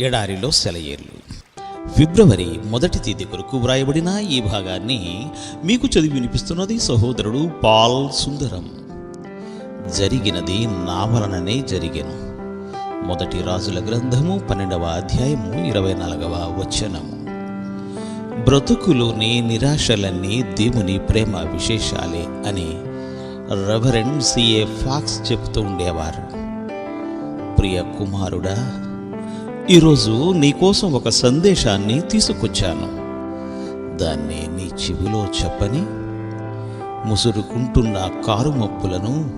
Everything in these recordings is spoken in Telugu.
ఎడారిలో సెలయేర్లు. ఫిబ్రవరి మొదటి తేదీ కొరకు వ్రాయబడిన ఈ భాగాన్ని మీకు చదివి వినిపిస్తున్నది సహోదరుడు పాల్ సుందరం. జరిగినది నా వలననే మొదటి రాజుల గ్రంథము పన్నెండవ అధ్యాయము ఇరవై నాలుగవ వచనము. బ్రతుకులోని నిరాశలన్నీ దేవుని ప్రేమ విశేషాలే అని రెవరెండ్ సిఏ ఫాక్స్ చెప్తూ ఉండేవారు. ప్రియ కుమారుడా ఈరోజు నీకోసం ఒక సందేశాన్ని తీసుకొచ్చాను. దాన్ని నీ చెవిలో చెప్పని ముసురుకుంటున్న కారు మప్పులను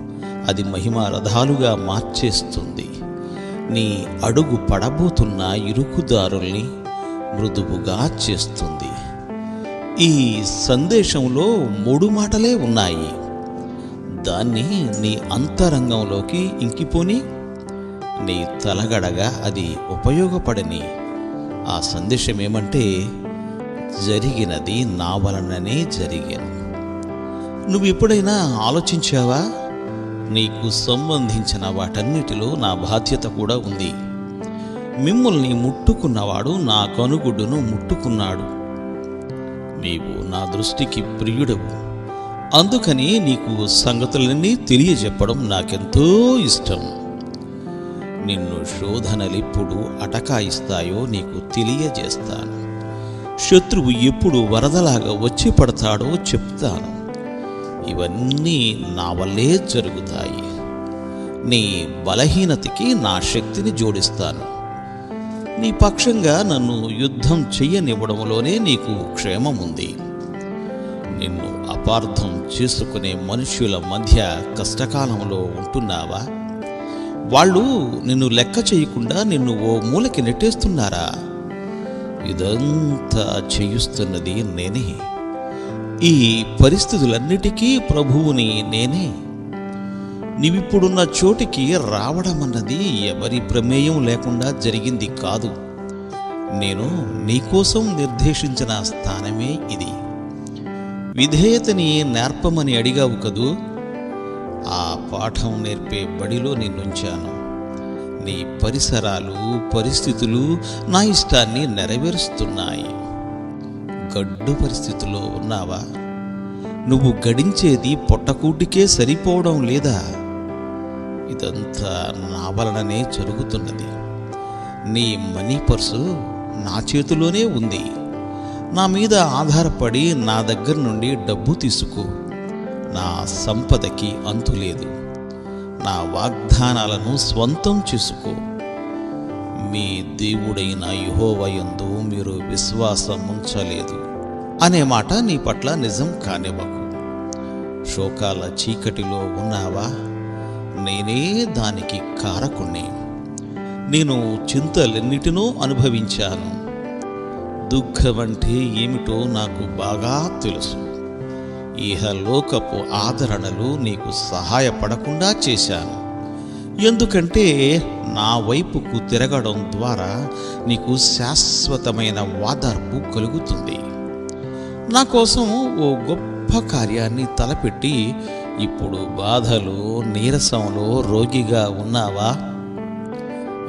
అది మహిమ రథాలుగా మార్చేస్తుంది. నీ అడుగు పడబోతున్న ఇరుకుదారుల్ని మృదువుగా చేస్తుంది. ఈ సందేశంలో మూడు మాటలే ఉన్నాయి. దాన్ని నీ అంతరంగంలోకి ఇంకిపోని. నీ తలగడగా అది ఉపయోగపడని ఆ సందేశం ఏమంటే జరిగినది నా వలననే జరిగాను. నువ్వు ఎప్పుడైనా ఆలోచించావా? నీకు సంబంధించిన వాటన్నిటిలో నా బాధ్యత కూడా ఉంది. మిమ్మల్ని ముట్టుకున్నవాడు నా కనుగుడ్డును ముట్టుకున్నాడు. నీవు నా దృష్టికి ప్రియుడవు. అందుకని నీకు సంగతులన్నీ తెలియజెప్పడం నాకెంతో ఇష్టం. నిన్ను శోధనలెప్పుడు అటకాయిస్తాయో నీకు తెలియజేస్తాను. శత్రువు ఎప్పుడు వరదలాగా వచ్చి పడతాడో చెప్తాను. ఇవన్నీ నా వల్లే జరుగుతాయి. నీ బలహీనతకి నా శక్తిని జోడిస్తాను. నీ పక్షంగా నన్ను యుద్ధం చెయ్యనివ్వడంలోనే నీకు క్షేమం ఉంది నిన్ను అపార్థం చేసుకునే మనుష్యుల మధ్య కష్టకాలంలో ఉంటున్నావా? వాళ్ళు నిన్ను లెక్క చేయకుండా నిన్ను ఓ మూలకి నెట్టేస్తున్నారా? ఇదంతా చేయుస్తున్నది నేనే. ఈ పరిస్థితులన్నిటికీ ప్రభువుని నేనే. నీవిప్పుడున్న చోటికి రావడం అన్నది ఎవరి ప్రమేయం లేకుండా జరిగింది కాదు. నేను నీకోసం నిర్దేశించిన స్థానమే ఇది. విధేయతని నేర్పమని అడిగావు కదూ? పాఠం నేర్పే బడిలో నిన్నుంచాను. నీ పరిసరాలు పరిస్థితులు నా ఇష్టాన్ని నెరవేరుస్తున్నాయి. గడ్డు పరిస్థితిలో ఉన్నావా? నువ్వు గడించేది పొట్టకూటికే సరిపోవడం లేదా? ఇదంతా నా వలననే జరుగుతున్నది. నీ మనీ పర్సు నా చేతిలోనే ఉంది. నా మీద ఆధారపడి నా దగ్గర నుండి డబ్బు తీసుకో. నా సంపదకి అంతు లేదు నా వాగ్దానాలను స్వంతం చేసుకో. మీ దేవుడైన యుహోవయందు మీరు విశ్వాసం ఉంచలేదు అనే మాట నీ పట్ల నిజం కానివ్వకు శోకాల చీకటిలో ఉన్నావా? నేనే దానికి కారకుణ్ణి. నేను చింతలెన్నిటినో అనుభవించాను. దుఃఖమంటే ఏమిటో నాకు బాగా తెలుసు. ఇహలోకపు ఆదరణలు నీకు సహాయపడకుండా చేశాను. ఎందుకంటే నా వైపుకు తిరగడం ద్వారా నీకు శాశ్వతమైన వాదార్పు కలుగుతుంది. నా కోసం ఓ గొప్ప కార్యాన్ని తలపెట్టి ఇప్పుడు బాధలో నీరసంలో రోగిగా ఉన్నావా?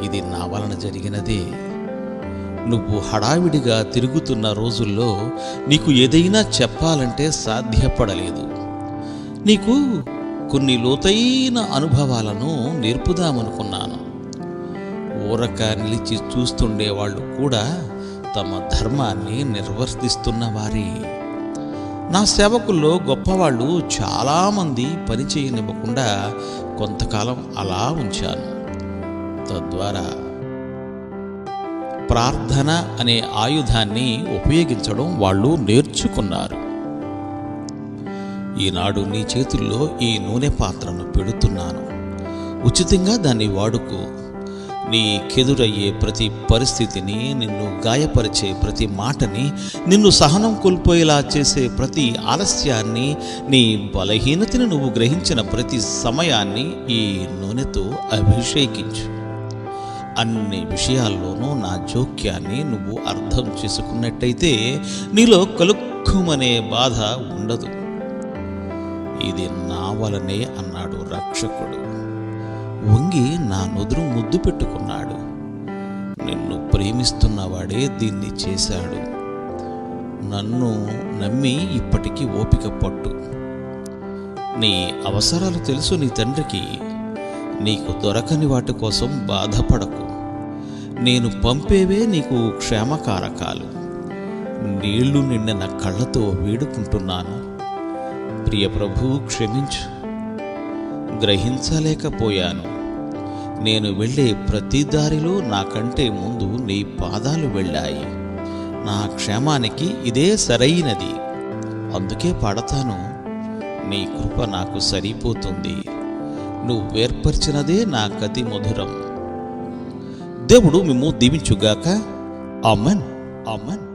ఇది నా వలన జరిగినదే. నువ్వు హడావిడిగా తిరుగుతున్న రోజుల్లో నీకు ఏదైనా చెప్పాలంటే సాధ్యపడలేదు. నీకు కొన్ని లోతైన అనుభవాలను నేర్పుదామనుకున్నాను. ఊరక నిలిచి చూస్తుండే వాళ్ళు కూడా తమ ధర్మాన్ని నిర్వర్తిస్తున్న వారే. నా సేవకుల్లో గొప్పవాళ్ళు చాలామంది పని చేయనివ్వకుండా కొంతకాలం అలా ఉంచాను. తద్వారా ప్రార్థన అనే ఆయుధాన్ని ఉపయోగించడం వాళ్ళు నేర్చుకున్నారు. ఈనాడు నీ చేతుల్లో ఈ నూనె పాత్రను పెడుతున్నాను. ఉచితంగా దాన్ని వాడుకో. నీకెదురయ్యే ప్రతి పరిస్థితిని నిన్ను గాయపరిచే ప్రతి మాటని నిన్ను సహనం కోల్పోయేలా చేసే ప్రతి ఆలస్యాన్ని నీ బలహీనతని నువ్వు గ్రహించిన ప్రతి సమయాన్ని ఈ నూనెతో అభిషేకించు. అన్ని విషయాల్లోనూ నా జోక్యాన్ని నువ్వు అర్థం చేసుకున్నట్టయితే నీలో కలుక్కుమనే బాధ ఉండదు. ఇది నా వలనే అన్నాడు రక్షకుడు. వంగి నా నుదురు ముద్దు పెట్టుకున్నాడు. నిన్ను ప్రేమిస్తున్నవాడే దీన్ని చేశాడు. నన్ను నమ్మి ఇప్పటికీ ఓపిక పట్టు. నీ అవసరాలు తెలుసు నీ తండ్రికి. నీకు దొరకని వాటి కోసం బాధపడకు. నేను పంపేవే నీకు క్షేమకారకాలు. నీళ్ళు నిండిన కళ్ళతో వేడుకుంటున్నాను. ప్రియ ప్రభు క్షమించు. గ్రహించలేకపోయాను. నేను వెళ్ళే ప్రతి దారిలో నాకంటే ముందు నీ పాదాలు వెళ్ళాయి. నా క్షేమానికి ఇదే సరైనది. అందుకే పాడతాను. నీ కృప నాకు సరిపోతుంది. నువ్వేర్పరిచినదే నా కతి మధురం. దేవుడు మేము దీవించుగాక. అమన్ అమన్